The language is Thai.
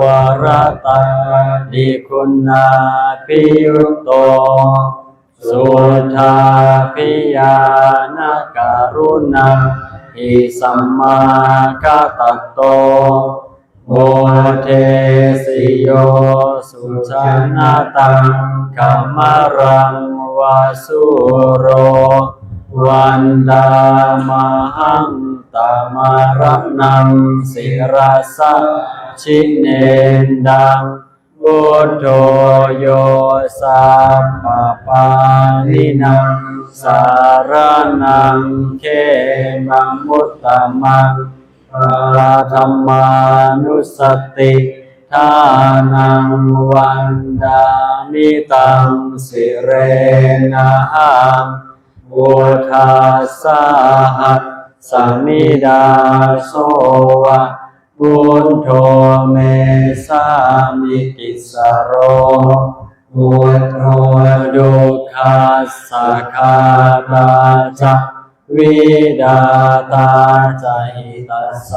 วรตาดิคุณาพิยุตโต สุทาพิยานการุณาอิสัมมาคตโตโมเทสิโย สุชนะตังขมรังวาสุโร วันดามหังตามารนังสิรสะชิเนนดังพุทโธโยสัพพปานินังสารนังเขมังมุตตะมังปาธรรมานุสติทานังวันดามิตังสิเรนะหัง บุทาสาหัสสมิดาโสวะบุญโทเมสามิกิสโรบุญโทดุขาสคาตาจะวิดาตาใจตัส